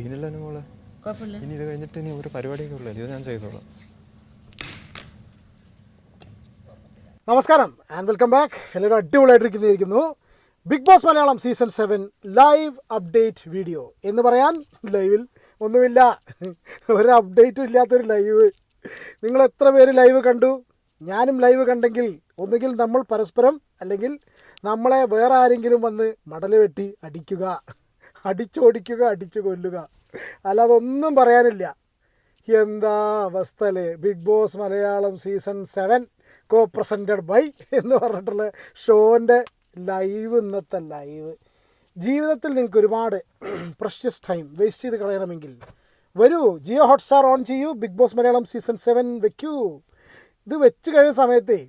ഇനിയില്ല മോളെ. ഇനി ഇത് കഴിഞ്ഞിട്ട് ഇനി ഒരു പരിപാടിയൊക്കെ ഉള്ളൂ. ഇത് ഞാൻ ചെയ്തോളാം. നമസ്കാരം ആൻഡ് വെൽക്കം ബാക്ക് എല്ലാവരും അടിപൊളിയായിട്ടിരിക്കുന്നു. Big boss Malayalam season seven live update video എന്ന് പറയാൻ ലൈവിൽ ഒന്നുമില്ല. ഒരു അപ്ഡേറ്റും ഇല്ലാത്തൊരു ലൈവ് നിങ്ങൾ എത്ര പേര് ലൈവ് കണ്ടു? ഞാനും ലൈവ് കണ്ടെങ്കിൽ ഒന്നുകിൽ നമ്മൾ പരസ്പരം അല്ലെങ്കിൽ നമ്മളെ വേറെ ആരെങ്കിലും വന്ന് മടൽ വെട്ടി അടിക്കുക. അടിച്ചോടിക്കുക അടിച്ചു കൊല്ലുക. അല്ലാതെ ഒന്നും പറയാനില്ല. എന്താ അവസ്ഥ big boss Malayalam season seven co presented by എന്ന് പറഞ്ഞിട്ടുള്ള ഷോന്റെ ലൈവ് ഇന്നത്തെ ലൈവ്. ജീവിതത്തിൽ നിങ്ങൾക്ക് ഒരുപാട് പ്രഷ്യസ് ടൈം വേസ്റ്റ് ചെയ്ത് കളയണമെങ്കിൽ വരൂ. ജിയോ ഹോട്ട്സ്റ്റാർ ഓൺ ചെയ്യൂ. Big boss Malayalam season seven വെക്കൂ. ഇത് വെച്ച് കഴിഞ്ഞ സമയത്തേ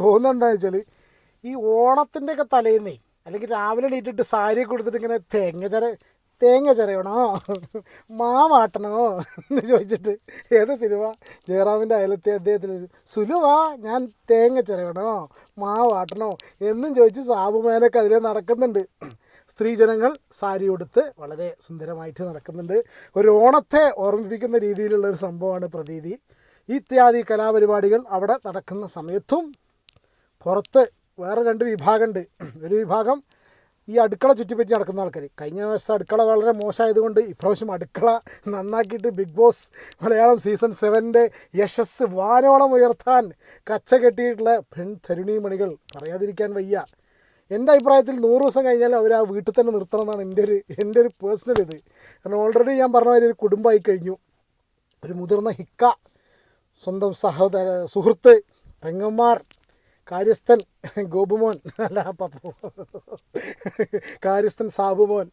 തോന്നുന്നത് വെച്ചാൽ ഈ ഓണത്തിന്റെയൊക്കെ തലേന്നേ അല്ലെങ്കിൽ രാവിലെ എണീറ്റിട്ട് സാരി കൊടുത്തിട്ട് ഇങ്ങനെ തേങ്ങ ചര തേങ്ങ ചരയണോ? മാവാട്ടണോ? എന്ന് ചോദിച്ചിട്ട് ഏത് സിനിമ? ജയറാമിന്റെ അയലത്തെ അദ്ദേഹത്തിൽ സുലുവ ഞാൻ തേങ്ങ ചരയണോ? മാവാട്ടണോ? എന്നും ചോദിച്ച് സാബുമേനൊക്കെ അതിലെ നടക്കുന്നുണ്ട്. സ്ത്രീജനങ്ങൾ സാരി ഉടുത്ത് വളരെ സുന്ദരമായിട്ട് നടക്കുന്നുണ്ട്. ഒരു ഓണത്തെ ഓർമ്മിപ്പിക്കുന്ന രീതിയിലുള്ള ഒരു സംഭവമാണ് പ്രതീതി. ഇത്യാദി കലാപരിപാടികൾ അവിടെ നടക്കുന്ന സമയത്തും പുറത്ത് വേറെ രണ്ട് വിഭാഗമുണ്ട്. ഒരു വിഭാഗം ഈ അടുക്കള ചുറ്റിപ്പറ്റി നടക്കുന്ന ആൾക്കാർ കഴിഞ്ഞ ദിവസം അടുക്കള വളരെ മോശമായതുകൊണ്ട് ഇപ്രാവശ്യം അടുക്കള നന്നാക്കിയിട്ട് ബിഗ് ബോസ് മലയാളം സീസൺ സെവന്റെ യശസ് വാനോളം ഉയർത്താൻ കച്ച കെട്ടിയിട്ടുള്ള പെൺ തരുണീമണികൾ പറയാതിരിക്കാൻ വയ്യ. എന്റെ അഭിപ്രായത്തിൽ നൂറ് ദിവസം കഴിഞ്ഞാൽ അവർ ആ വീട്ടിൽ തന്നെ നിർത്തണം എന്നാണ് എന്റെ ഒരു എന്റെ ഒരു പേഴ്സണൽ ഇത്. കാരണം ഓൾറെഡി ഞാൻ പറഞ്ഞ ഒരു കുടുംബമായി കഴിഞ്ഞു. ഒരു മുതിർന്ന ഹിക്ക സ്വന്തം സഹോദര സുഹൃത്ത് പെങ്ങന്മാർ കാര്യസ്ഥൻ ഗോപുമോൻ. അല്ല പപ്പു കാര്യസ്ഥൻ സാബുമോൻ.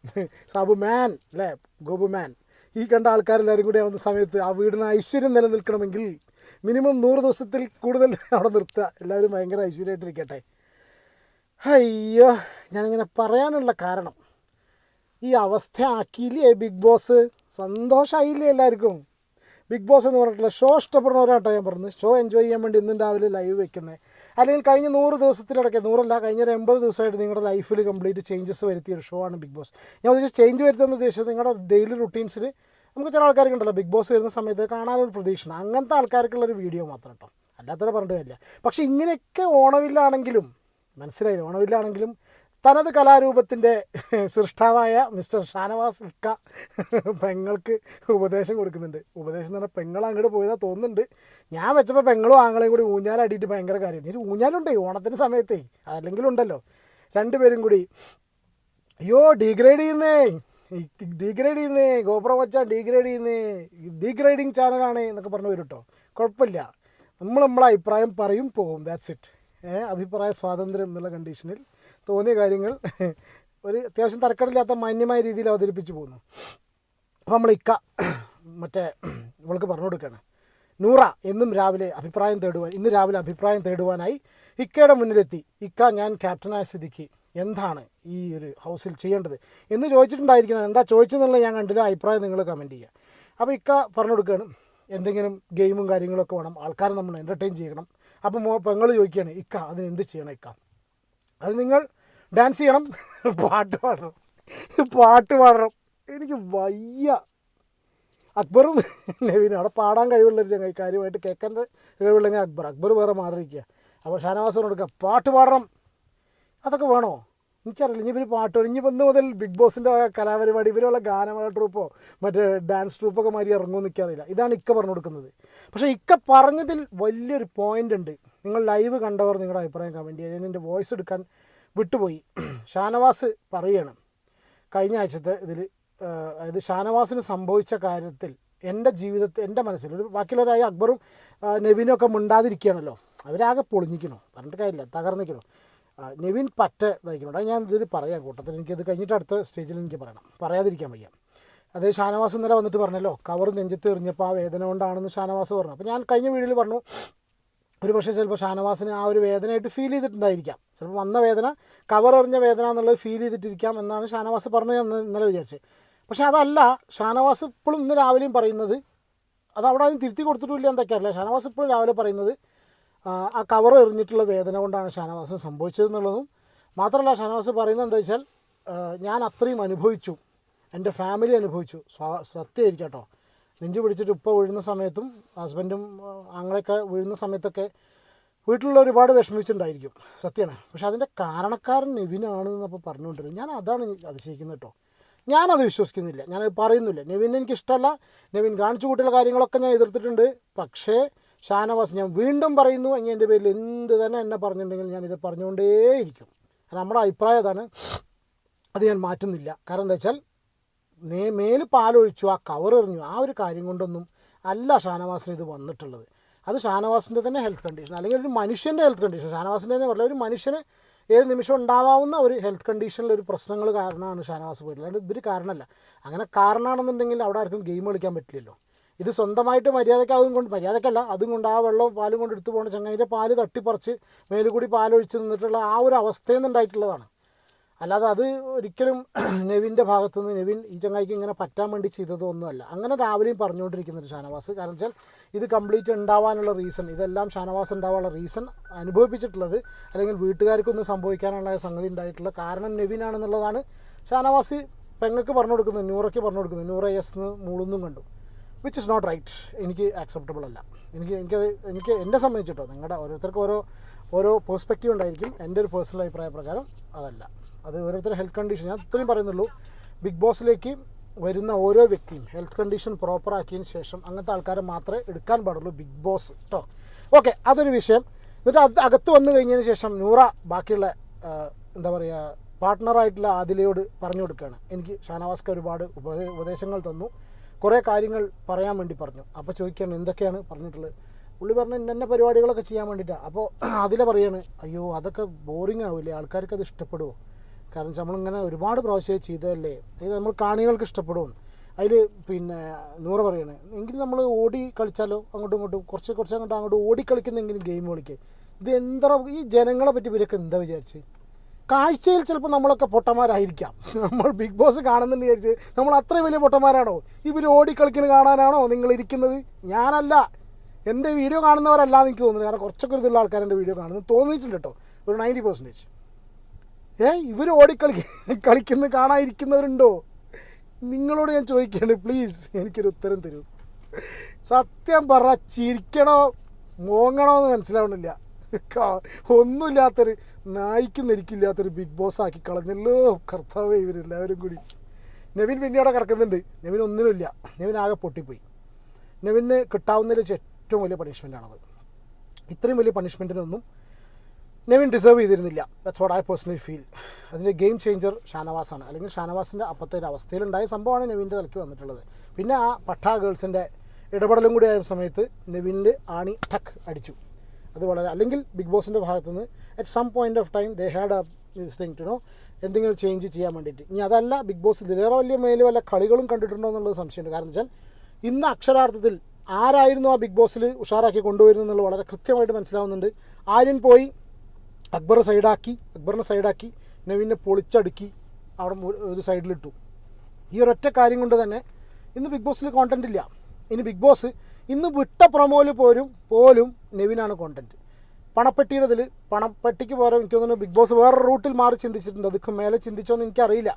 സാബുമാൻ അല്ലേ? ഗോപുമാൻ. ഈ കണ്ട ആൾക്കാരെല്ലാവരും കൂടി ആവുന്ന സമയത്ത് ആ വീടിന് ഐശ്വര്യം നിലനിൽക്കണമെങ്കിൽ മിനിമം നൂറ് ദിവസത്തിൽ കൂടുതൽ അവിടെ നിർത്തുക. എല്ലാവരും ഭയങ്കര ഐശ്വര്യമായിട്ടിരിക്കട്ടെ. അയ്യോ ഞാനിങ്ങനെ പറയാനുള്ള കാരണം ഈ അവസ്ഥ ആക്കിയില്ലേ ബിഗ് ബോസ്? സന്തോഷമായില്ലേ എല്ലാവർക്കും? ബിഗ് ബോസ് എന്ന് പറഞ്ഞിട്ടുള്ള ഷോ ഇഷ്ടപ്പെടുന്നവരാട്ടോ ഞാൻ പറഞ്ഞത്. ഷോ എൻജോയ് ചെയ്യാൻ വേണ്ടി ഇന്നും രാവിലെ ലൈവ് വെക്കുന്നത് അല്ലെങ്കിൽ കഴിഞ്ഞ നൂറ് ദിവസത്തിലടക്കെ നൂറല്ല കഴിഞ്ഞ ഒരു എൺപത് ദിവസമായിട്ട് നിങ്ങളുടെ ലൈഫിൽ കംപ്ലീറ്റ് ചേഞ്ചസ് വരുത്തിയ ഒരു ഷോ ആണ് ബിഗ് ബോസ് ഞാൻ ഉദ്ദേശിച്ച് ചേഞ്ച് വരുത്തുന്ന ഉദ്ദേശിച്ചത് നിങ്ങളുടെ ഡെയിലി റുട്ടീൻസിൽ നമുക്ക് ചില ആൾക്കാർക്ക് ഉണ്ടല്ലോ ബിഗ് ബോസ് വരുന്ന സമയത്ത് കാണാനൊരു പ്രതീക്ഷ അങ്ങനത്തെ ആൾക്കാർക്കുള്ളൊരു വീഡിയോ മാത്രം കേട്ടോ അല്ലാത്തവരെ പറഞ്ഞിട്ട് കാര്യമില്ല. പക്ഷേ ഇങ്ങനെയൊക്കെ ഓണവില്ലാണെങ്കിലും മനസ്സിലായി? ഓണവില്ലാണെങ്കിലും തനത് കലാരൂപത്തിന്റെ സൃഷ്ടാവായ മിസ്റ്റർ ഷാനവാസ് ഇക്ക പെങ്ങൾക്ക് ഉപദേശം കൊടുക്കുന്നുണ്ട്. ഉപദേശം എന്ന് പറഞ്ഞാൽ പെങ്ങൾ അങ്ങോട്ട് പോയതാ തോന്നുന്നുണ്ട്. ഞാൻ വെച്ചപ്പോൾ പെങ്ങളും ആങ്ങളെയും കൂടി ഊഞ്ഞാലടിയിട്ട് ഭയങ്കര കാര്യമാണ് ഒരു ഊഞ്ഞാലുണ്ടേ ഓണത്തിന്റെ സമയത്തേ അതല്ലെങ്കിലും ഉണ്ടല്ലോ. രണ്ടുപേരും കൂടി അയ്യോ ഡീഗ്രേഡ് ചെയ്യുന്നേ ഡീഗ്രേഡ് ചെയ്യുന്നേ ഗോപ്ര വച്ച ഡീഗ്രേഡ് ചെയ്യുന്നേ ഡീഗ്രേഡിങ് ചാനലാണ് എന്നൊക്കെ പറഞ്ഞു വരും കേട്ടോ കുഴപ്പമില്ല. നമ്മൾ നമ്മളെ അഭിപ്രായം പറയും പോകും ദാറ്റ്സ് ഇറ്റ് അഭിപ്രായ സ്വാതന്ത്ര്യം എന്നുള്ള കണ്ടീഷനിൽ തോന്നിയ കാര്യങ്ങൾ ഒരു അത്യാവശ്യം തരക്കടില്ലാത്ത മാന്യമായ രീതിയിൽ അവതരിപ്പിച്ച് പോകുന്നു. അപ്പോൾ നമ്മൾ ഇക്ക മറ്റേ ഇവൾക്ക് പറഞ്ഞു കൊടുക്കുകയാണ് നൂറ എന്നും രാവിലെ അഭിപ്രായം തേടുവാൻ ഇന്ന് രാവിലെ അഭിപ്രായം തേടുവാനായി ഇക്കയുടെ മുന്നിലെത്തി. ഇക്ക ഞാൻ ക്യാപ്റ്റനായ സ്ഥിതിക്ക് എന്താണ് ഈ ഒരു ഹൗസിൽ ചെയ്യേണ്ടത് എന്ന് ചോദിച്ചിട്ടുണ്ടായിരിക്കണം. എന്താ ചോദിച്ചതെന്നുള്ള ഞാൻ കണ്ടില്ല. അഭിപ്രായം നിങ്ങൾ കമന്റ് ചെയ്യുക. അപ്പോൾ ഇക്ക പറഞ്ഞു കൊടുക്കുകയാണ് എന്തെങ്കിലും ഗെയിമും കാര്യങ്ങളൊക്കെ വേണം ആൾക്കാരെ നമ്മൾ എന്റർടൈൻ ചെയ്യണം. അപ്പോൾ പെങ്ങൾ ചോദിക്കുകയാണ് ഇക്ക അതിന് എന്ത് ചെയ്യണം ഇക്ക? അത് നിങ്ങൾ ഡാൻസ് ചെയ്യണം. പാട്ട് പാടണം. പാട്ട് പാടണം. എനിക്ക് വയ്യ. അക്ബറും നവീനും അവിടെ പാടാൻ കഴിവുള്ളൊരു ചങ്ങായി. കാര്യമായിട്ട് കേൾക്കാൻ കഴിവുള്ളെങ്കിൽ അക്ബർ. അക്ബർ വേറെ മാറിയിരിക്കുക. അപ്പോൾ ഷാനവാസം കൊടുക്കുക പാട്ട് പാടണം. അതൊക്കെ വേണോ? എനിക്കറിയില്ല. ഇനി ഇവർ പാട്ട് പാടും. ഇനി ഇന്ന് മുതൽ ബിഗ് ബോസിന്റെ കലാപരിപാടി ഇവരുള്ള ഗാനമേള ട്രൂപ്പോ മറ്റേ ഡാൻസ് ട്രൂപ്പൊക്കെ മാതിരി ഇറങ്ങുമെന്ന് എനിക്കറിയില്ല. ഇതാണ് ഇക്ക പറഞ്ഞു കൊടുക്കുന്നത്. പക്ഷേ ഇക്ക പറഞ്ഞതിൽ വലിയൊരു പോയിന്റ് ഉണ്ട്. നിങ്ങൾ ലൈവ് കണ്ടവർ നിങ്ങളുടെ അഭിപ്രായം കമന്റ് ചെയ്യുക. ഞാൻ എന്റെ വോയിസ് എടുക്കാൻ വിട്ടുപോയി. ഷാനവാസ് പറയണം. കഴിഞ്ഞ ആഴ്ചത്തെ ഇതിൽ അതായത് ഷാനവാസിന് സംഭവിച്ച കാര്യത്തിൽ എന്റെ ജീവിതത്തിൽ എന്റെ മനസ്സിൽ ഒരു ബാക്കിയുള്ളവരായ അക്ബറും നെവിനും ഒക്കെ മിണ്ടാതിരിക്കുകയാണല്ലോ. അവരാകെ പൊളിഞ്ഞിക്കണോ പറഞ്ഞിട്ട് കാര്യമില്ല. തകർന്നിക്കണോ നെവിൻ പറ്റ ഇതായിക്കണോ ഞാൻ ഇതിൽ പറയാം. കൂട്ടത്തിൽ എനിക്കത് കഴിഞ്ഞിട്ട് അടുത്ത സ്റ്റേജിൽ എനിക്ക് പറയണം. പറയാതിരിക്കാൻ വയ്യ. അതായത് ഷാനവാസ് ഇന്നലെ വന്നിട്ട് പറഞ്ഞല്ലോ കവർ നെഞ്ചത്ത് എറിഞ്ഞപ്പോൾ ആ വേദന കൊണ്ടാണെന്ന് ഷാനവാസ് പറഞ്ഞു. അപ്പോൾ ഞാൻ കഴിഞ്ഞ വീഡിയോയിൽ പറഞ്ഞു ഒരു പക്ഷേ ചിലപ്പോൾ ഷാനവാസിന് ആ ഒരു വേദനയായിട്ട് ഫീൽ ചെയ്തിട്ടുണ്ടായിരിക്കാം. ചിലപ്പോൾ വന്ന വേദന കവർ എറിഞ്ഞ വേദന എന്നുള്ളത് ഫീൽ ചെയ്തിട്ടിരിക്കാം എന്നാണ് ഷാനവാസ് പറഞ്ഞത് ഇന്നലെ വിചാരിച്ചത്. പക്ഷേ അതല്ല ഷാനവാസ് ഇപ്പോഴും ഇന്ന് രാവിലെയും പറയുന്നത് അത് അവിടെ ആരും തിരുത്തി കൊടുത്തിട്ടില്ല എന്തൊക്കെയല്ല ഷാനവാസ് ഇപ്പോഴും രാവിലെ പറയുന്നത് ആ, കവർ എറിഞ്ഞിട്ടുള്ള വേദന കൊണ്ടാണ് ഷാനവാസിന് സംഭവിച്ചതെന്നുള്ളതും മാത്രമല്ല ഷാനവാസ് പറയുന്നത് എന്താ വെച്ചാൽ ഞാൻ അത്രയും അനുഭവിച്ചു. എന്റെ ഫാമിലി അനുഭവിച്ചു. സത്യമായിരിക്കും കേട്ടോ. നെഞ്ചു പിടിച്ചിട്ട് ഉപ്പ വീഴുന്ന സമയത്തും ഹസ്ബൻഡും ആങ്ങളൊക്കെ വീഴുന്ന സമയത്തൊക്കെ വീട്ടിലുള്ള ഒരുപാട് വിഷമിച്ചിട്ടുണ്ടായിരിക്കും. സത്യമാണ്. പക്ഷെ അതിന്റെ കാരണക്കാരൻ നെവിനാണ് എന്നപ്പോൾ പറഞ്ഞുകൊണ്ടിരുന്നത്. ഞാൻ അതാണ് അതിശയിക്കുന്നത് കേട്ടോ. ഞാനത് വിശ്വസിക്കുന്നില്ല. ഞാൻ പറയുന്നില്ല. നെവിൻ എനിക്ക് ഇഷ്ടമല്ല നെവിൻ കാണിച്ചു കൂട്ടിയുള്ള കാര്യങ്ങളൊക്കെ ഞാൻ എതിർത്തിട്ടുണ്ട്. പക്ഷേ ഷാനവാസ് ഞാൻ വീണ്ടും പറയുന്നു എങ്കിൽ എന്റെ പേരിൽ എന്ത് തന്നെ എന്നെ പറഞ്ഞിട്ടുണ്ടെങ്കിൽ ഞാനിത് പറഞ്ഞുകൊണ്ടേയിരിക്കും. നമ്മുടെ അഭിപ്രായം അതാണ്. അത് ഞാൻ മാറ്റുന്നില്ല. കാരണം എന്താ വെച്ചാൽ നേ മേൽ പാലൊഴിച്ചു ആ കവർ എറിഞ്ഞു ആ ഒരു കാര്യം കൊണ്ടൊന്നും അല്ല ഷാനവാസിന് ഇത് വന്നിട്ടുള്ളത്. അത് ഷാനവാസിന്റെ തന്നെ ഹെൽത്ത് കണ്ടീഷൻ അല്ലെങ്കിൽ ഒരു മനുഷ്യന്റെ ഹെൽത്ത് കണ്ടീഷൻ ഷാനവാസിന്റെ തന്നെ പറഞ്ഞാൽ ഒരു മനുഷ്യന് ഏത് നിമിഷം ഉണ്ടാവാവുന്ന ഒരു ഹെൽത്ത് കണ്ടീഷനിൽ ഒരു പ്രശ്നങ്ങൾ കാരണമാണ് ഷാനവാസ് പോയിട്ടുള്ളത്. അല്ലാണ്ട് ഇവർ കാരണമല്ല. അങ്ങനെ കാരണമാണെന്നുണ്ടെങ്കിൽ അവിടെ ആർക്കും ഗെയിം കളിക്കാൻ പറ്റില്ലല്ലോ. ഇത് സ്വന്തമായിട്ട് മര്യാദയ്ക്ക് അതും കൊണ്ട് മര്യാദയ്ക്കല്ല അതും കൊണ്ട് ആ വെള്ളവും പാലും കൊണ്ട് എടുത്തു പോകുന്ന ചങ്ങാതിന്റെ പാൽ തട്ടിപ്പറിച്ച് മേലുകൂടി പാലൊഴിച്ച് നിന്നിട്ടുള്ള ആ ഒരു അവസ്ഥയിൽ നിന്നുണ്ടായിട്ടുള്ളതാണ്. അല്ലാതെ അത് ഒരിക്കലും നെവിന്റെ ഭാഗത്തുനിന്ന് നെവിൻ ഈ ചങ്ങായിക്ക് ഇങ്ങനെ പറ്റാൻ വേണ്ടി ചെയ്തതൊന്നുമല്ല. അങ്ങനെ രാവിലെയും പറഞ്ഞുകൊണ്ടിരിക്കുന്നൊരു ഷാനവാസ്. കാരണം വെച്ചാൽ ഇത് കംപ്ലീറ്റ് ഉണ്ടാവാനുള്ള റീസൺ ഇതെല്ലാം ഷാനവാസ് ഉണ്ടാവാനുള്ള റീസൺ അനുഭവിപ്പിച്ചിട്ടുള്ളത് അല്ലെങ്കിൽ വീട്ടുകാർക്കൊന്നും സംഭവിക്കാനുള്ള സംഗതി ഉണ്ടായിട്ടുള്ള കാരണം നെവിനാണെന്നുള്ളതാണ് ഷാനവാസ് പെങ്ങൾക്ക് പറഞ്ഞു കൊടുക്കുന്നത്? നൂറയ്ക്ക് പറഞ്ഞു കൊടുക്കുന്നത്. നൂറ എസ് എന്ന് മൂളൊന്നും കണ്ടു. വിച്ച് ഇസ് നോട്ട് റൈറ്റ് എനിക്ക് ആക്സെപ്റ്റബിൾ അല്ല. എനിക്ക് എനിക്കത് എനിക്ക് എന്നെ സംബന്ധിച്ചിട്ടോ നിങ്ങളുടെ ഓരോരുത്തർക്കും ഓരോ ഓരോ പേഴ്സ്പെക്റ്റീവ് ഉണ്ടായിരിക്കും. എന്റെ ഒരു പേഴ്സണൽ അഭിപ്രായ പ്രകാരം അതല്ല. അത് ഓരോരുത്തരുടെ ഹെൽത്ത് കണ്ടീഷൻ ഞാൻ ഇത്രയും പറയുന്നുള്ളൂ. ബിഗ് ബോസിലേക്ക് വരുന്ന ഓരോ വ്യക്തിയും ഹെൽത്ത് കണ്ടീഷൻ പ്രോപ്പർ ആക്കിയതിന് ശേഷം അങ്ങനത്തെ ആൾക്കാരെ മാത്രമേ എടുക്കാൻ പാടുള്ളൂ ബിഗ് ബോസ് കേട്ടോ ഓക്കെ അതൊരു വിഷയം. എന്നിട്ട് അത് അകത്ത് വന്നു കഴിഞ്ഞതിന് ശേഷം നൂറ ബാക്കിയുള്ള എന്താ പറയുക പാർട്ട്ണറായിട്ടുള്ള ആദിലയോട് പറഞ്ഞു കൊടുക്കുകയാണ്. എനിക്ക് ഷാനവാസ്ക ഒരുപാട് ഉപദേശങ്ങൾ തന്നു. കുറേ കാര്യങ്ങൾ പറയാൻ വേണ്ടി പറഞ്ഞു. അപ്പോൾ ചോദിക്കുകയാണ് എന്തൊക്കെയാണ് പറഞ്ഞിട്ടുള്ളത്? പുള്ളി പറഞ്ഞ ഇന്ന പരിപാടികളൊക്കെ ചെയ്യാൻ വേണ്ടിയിട്ടാണ് അപ്പോൾ അതിലെ പറയാണ് അയ്യോ അതൊക്കെ ബോറിംഗ് ആവില്ലേ ആൾക്കാർക്ക് അത് ഇഷ്ടപ്പെടുമോ കാരണം നമ്മളിങ്ങനെ ഒരുപാട് പ്രാവശ്യം ചെയ്തതല്ലേ? ഇത് നമ്മൾ കാണികൾക്ക് ഇഷ്ടപ്പെടും. അതിൽ പിന്നെ നൂറ് പറയാണ് എങ്കിൽ നമ്മൾ ഓടി കളിച്ചാലോ? അങ്ങോട്ടും ഇങ്ങോട്ടും? കുറച്ച് കുറച്ച് അങ്ങോട്ടും അങ്ങോട്ട് ഓടി കളിക്കുന്നെങ്കിലും ഗെയിം കളിക്കുക ഇത് എന്താ ഈ ജനങ്ങളെ പറ്റി ഇവരൊക്കെ എന്താ വിചാരിച്ച്? കാഴ്ചയിൽ ചിലപ്പോൾ നമ്മളൊക്കെ പൊട്ടന്മാരായിരിക്കാം. നമ്മൾ ബിഗ് ബോസ് കാണുന്നുണ്ട് വിചാരിച്ച് നമ്മൾ അത്രയും വലിയ പൊട്ടന്മാരാണോ? ഇവർ ഓടിക്കളിക്കുന്നത് കാണാനാണോ നിങ്ങൾ ഇരിക്കുന്നത്? ഞാനല്ല. എന്റെ വീഡിയോ കാണുന്നവരല്ലാതെ എനിക്ക് തോന്നുന്നു. കാരണം കുറച്ചൊക്കെ ഒരു ഇതുള്ള ആൾക്കാർ എന്റെ വീഡിയോ കാണുന്നു. തോന്നിയിട്ടുണ്ട് കേട്ടോ ഒരു നയന്റി പെർസെന്റേജ് ഏ ഇവർ ഓടിക്കളി കളിക്കുന്ന കാണാതിരിക്കുന്നവരുണ്ടോ? നിങ്ങളോട് ഞാൻ ചോദിക്കുകയാണ് പ്ലീസ് എനിക്കൊരു ഉത്തരം തരൂ. സത്യം പറ ചിരിക്കണോ മോങ്ങണോ എന്ന് മനസ്സിലാവണില്ല. ഒന്നുമില്ലാത്തൊരു നായിക്ക് നെരിക്കില്ലാത്തൊരു ബിഗ് ബോസ് ആക്കി കളഞ്ഞല്ലോ കർത്താവേ ഇവരെല്ലാവരും കൂടി. നെവിൻ പിന്നെ അവിടെ കിടക്കുന്നുണ്ട്. നെവിൻ ഒന്നിനുമില്ല. നെവിൻ ആകെ പൊട്ടിപ്പോയി. നെവിന് കിട്ടാവുന്നതിൽ ഏറ്റവും വലിയ പണിഷ്മെന്റാണത് ഇത്രയും വലിയ പണിഷ്മെന്റിനൊന്നും നെവിൻ ഡിസേർവ് ചെയ്തിരുന്നില്ല. That's what I personally feel അതിന്റെ ഗെയിം ചേഞ്ചർ ഷാനവാസാണ്. അല്ലെങ്കിൽ ഷാനവാസിന്റെ അപ്പത്തെ ഒരു അവസ്ഥയിലുണ്ടായ സംഭവമാണ് നെവിന്റെ തലയ്ക്ക് വന്നിട്ടുള്ളത്. പിന്നെ ആ പട്ടാ ഗേൾസിന്റെ ഇടപെടലും കൂടി ആയ സമയത്ത് നെവിന്റെ ആണി ടക്ക് അടിച്ചു. അത് വളരെ അല്ലെങ്കിൽ ബിഗ് ബോസിന്റെ ഭാഗത്തു നിന്ന് at some point of time they had this thing to know എന്തെങ്കിലും ചേഞ്ച് ചെയ്യാൻ വേണ്ടിയിട്ട്. ഇനി അതല്ല ബിഗ് ബോസ് ഇതിലേറെ വലിയ മേലെ വല്ല കളികളും കണ്ടിട്ടുണ്ടോ എന്നുള്ളത് സംശയമുണ്ട്. കാരണം വെച്ചാൽ ഇന്ന് അക്ഷരാർത്ഥത്തിൽ ആരായിരുന്നു ആ ബിഗ് ബോസിൽ ഉഷാറാക്കി കൊണ്ടുവരുന്നത് വളരെ കൃത്യമായിട്ട് മനസ്സിലാവുന്നുണ്ട്. ആര്യൻ പോയി അക്ബറെ സൈഡാക്കി അക്ബറിനെ സൈഡാക്കി നവീനെ പൊളിച്ചടുക്കി അവിടെ ഒരു സൈഡിലിട്ടു. ഈ ഒരൊറ്റ കാര്യം കൊണ്ട് തന്നെ ഇന്ന് ബിഗ് ബോസിൽ കോണ്ടന്റ് ഇല്ല. ഇനി ബിഗ് ബോസ് ഇന്ന് വിട്ട പ്രൊമോയിൽ പോലും പോലും നെവിനാണ് കോണ്ടന്റ് പണപ്പെട്ടിയുടേതിൽ പണപ്പെട്ടിക്ക് പകരം എനിക്ക് തോന്നുന്നു ബിഗ് ബോസ് വേറെ റൂട്ടിൽ മാറി ചിന്തിച്ചിട്ടുണ്ട്. അതൊക്കെ മേലെ ചിന്തിച്ചോന്ന് എനിക്കറിയില്ല.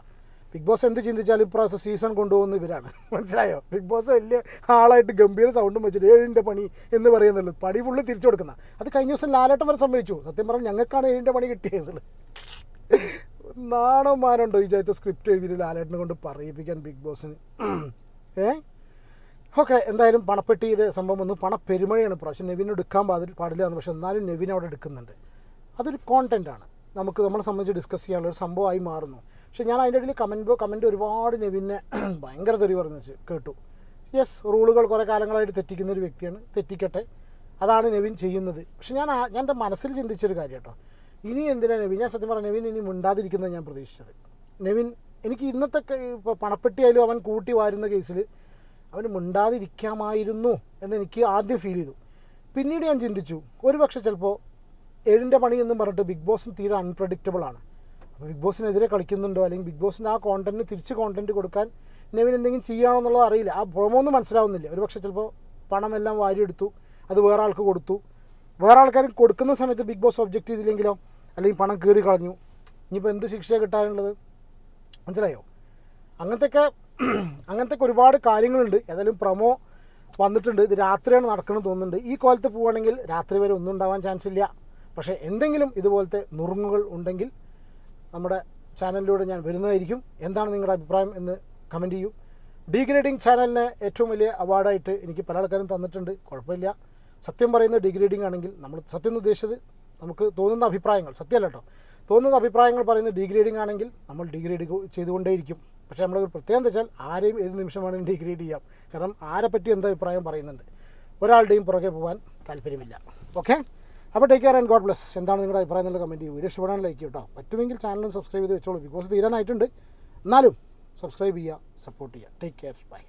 ബിഗ് ബോസ് എന്ത് ചിന്തിച്ചാലും ഇപ്രാവശ്യം സീസൺ കൊണ്ടുപോകുന്ന ഇവരാണ്. മനസ്സിലായോ? ബിഗ് ബോസ് വലിയ ആളായിട്ട് ഗംഭീര സൗണ്ടും വെച്ചിട്ട് ഏഴിന്റെ പണി എന്ന് പറയുന്നുള്ളൂ. പണി ഫുള്ള് തിരിച്ചു കൊടുക്കുന്ന. അത് കഴിഞ്ഞ ദിവസം ലാലേട്ടം വരെ സംഭവിച്ചു സത്യം പറഞ്ഞാൽ ഞങ്ങൾക്കാണ് ഏഴിന്റെ പണി കിട്ടിയത്. നാണോ മാനുണ്ടോ ഈ ചായത്തെ സ്ക്രിപ്റ്റ് എഴുതിയിട്ട് ലാലേട്ടനെ കൊണ്ട് പറയിപ്പിക്കാൻ ബിഗ് ബോസിന് ഏ? ഓക്കെ എന്തായാലും പണപ്പെട്ടിയുടെ സംഭവം വന്നു. പണപ്പെരുമഴയാണ് പ്രാവശ്യം നെവിന് എടുക്കാൻ പാടില്ല പാടില്ല പക്ഷേ എന്നാലും നെവിൻ അവിടെ എടുക്കുന്നുണ്ട്. അതൊരു കോണ്ടന്റാണ് നമുക്ക് നമ്മളെ സംബന്ധിച്ച് ഡിസ്കസ് ചെയ്യാനുള്ള ഒരു സംഭവമായി മാറുന്നു. പക്ഷെ ഞാൻ അതിന്റെ ഇടയിൽ കമന്റ് കമന്റ് ഒരുപാട് നെവിനെ ഭയങ്കര തെറി പറഞ്ഞു വെച്ച് കേട്ടു. യെസ് റൂളുകൾ കുറേ കാലങ്ങളായിട്ട് തെറ്റിക്കുന്ന ഒരു വ്യക്തിയാണ്. തെറ്റിക്കട്ടെ. അതാണ് നെവിൻ ചെയ്യുന്നത്. പക്ഷെ ഞാൻ ഞാൻ എന്റെ മനസ്സിൽ ചിന്തിച്ചൊരു കാര്യം കേട്ടോ ഇനി എന്തിനാണ് നെവിൻ? ഞാൻ സത്യം പറഞ്ഞ നെവിൻ ഇനി മിണ്ടാതിരിക്കുന്നത് ഞാൻ പ്രതീക്ഷിച്ചത്. നെവിൻ എനിക്ക് ഇന്നത്തെ ഇപ്പോൾ പണപ്പെട്ടിയായാലും അവൻ കൂട്ടി വാരുന്ന കേസിൽ അവന് മിണ്ടാതിരിക്കാമായിരുന്നു എന്ന് എനിക്ക് ആദ്യം ഫീൽ ചെയ്തു. പിന്നീട് ഞാൻ ചിന്തിച്ചു ഒരു പക്ഷേ ചിലപ്പോൾ ഏഴിന്റെ പണി എന്നും പറഞ്ഞിട്ട് ബിഗ് ബോസും തീരെ അൺപ്രഡിക്റ്റബിൾ ആണ്. ബിഗ് ബോസിനെതിരെ കളിക്കുന്നുണ്ടോ? അല്ലെങ്കിൽ ബിഗ് ബോസിന്റെ ആ കോണ്ടന്റ് തിരിച്ച് കോണ്ടന്റ് കൊടുക്കാൻ നെവിൻ എന്തെങ്കിലും ചെയ്യണോ എന്നുള്ളത് അറിയില്ല. ആ പ്രൊമോ ഒന്നും മനസ്സിലാവുന്നില്ല. ഒരു പക്ഷേ ചിലപ്പോൾ പണമെല്ലാം വാരിയെടുത്തു. അത് വേറെ ആൾക്ക് കൊടുത്തു. വേറെ ആൾക്കാർക്ക് കൊടുക്കുന്ന സമയത്ത് ബിഗ് ബോസ് ഒബ്ജക്റ്റ് ചെയ്തില്ലെങ്കിലോ അല്ലെങ്കിൽ പണം കീറി കളഞ്ഞു. ഇനിയിപ്പോൾ എന്ത് ശിക്ഷയാണ് കിട്ടാനുള്ളത്? മനസ്സിലായോ? അങ്ങനത്തെയൊക്കെ അങ്ങനത്തെയൊക്കെ ഒരുപാട് കാര്യങ്ങളുണ്ട്. ഏതായാലും പ്രൊമോ വന്നിട്ടുണ്ട്. ഇത് രാത്രിയാണ് നടക്കണമെന്ന് തോന്നുന്നുണ്ട്. ഈ കോലത്ത് പോവുകയാണെങ്കിൽ രാത്രി വരെ ഒന്നും ഉണ്ടാവാൻ ചാൻസ് ഇല്ല. പക്ഷേ എന്തെങ്കിലും ഇതുപോലത്തെ നുറുങ്ങുകൾ ഉണ്ടെങ്കിൽ നമ്മുടെ ചാനലിലൂടെ ഞാൻ വരുന്നതായിരിക്കും. എന്താണ് നിങ്ങളുടെ അഭിപ്രായം എന്ന് കമന്റ് ചെയ്യൂ. ഡിഗ്രേഡിംഗ് ചാനലിന് ഏറ്റവും വലിയ അവാർഡായിട്ട് എനിക്ക് പല ആൾക്കാരും തന്നിട്ടുണ്ട്. കുഴപ്പമില്ല. സത്യം പറയുന്ന ഡിഗ്രേഡിംഗ് ആണെങ്കിൽ നമ്മൾ സത്യം ഉദ്ദേശിച്ചത് നമുക്ക് തോന്നുന്ന അഭിപ്രായങ്ങൾ സത്യമല്ല കേട്ടോ. തോന്നുന്ന അഭിപ്രായങ്ങൾ പറയുന്ന ഡിഗ്രേഡിംഗ് ആണെങ്കിൽ നമ്മൾ ഡിഗ്രേഡ് ചെയ്തുകൊണ്ടേയിരിക്കും. പക്ഷേ പ്രത്യേകം പ്രത്യേകത വെച്ചാൽ ആരെയും ഏത് നിമിഷം വേണമെങ്കിലും ഡിഗ്രേഡ് ചെയ്യാം. കാരണം ആരെപ്പറ്റി എന്താ അഭിപ്രായം പറയുന്നുണ്ട്? ഒരാളുടെയും പുറകെ പോകാൻ താല്പര്യമില്ല. ഓക്കെ അപ്പോൾ take care and God bless എന്താണ് നിങ്ങളുടെ അഭിപ്രായം എന്നുള്ള കമന്റ് വീഡിയോ ഇഷ്ടപ്പെടാൻ ലൈക്ക് കേട്ടോ പറ്റുമെങ്കിൽ ചാനലും സബ്സ്ക്രൈബ് ചെയ്ത് വെച്ചോളൂ. ബിക്കോസ് തീരാനായിട്ടുണ്ട് എന്നാലും സബ്സ്ക്രൈബ് ചെയ്യുക സപ്പോർട്ട് ചെയ്യുക. Take care bye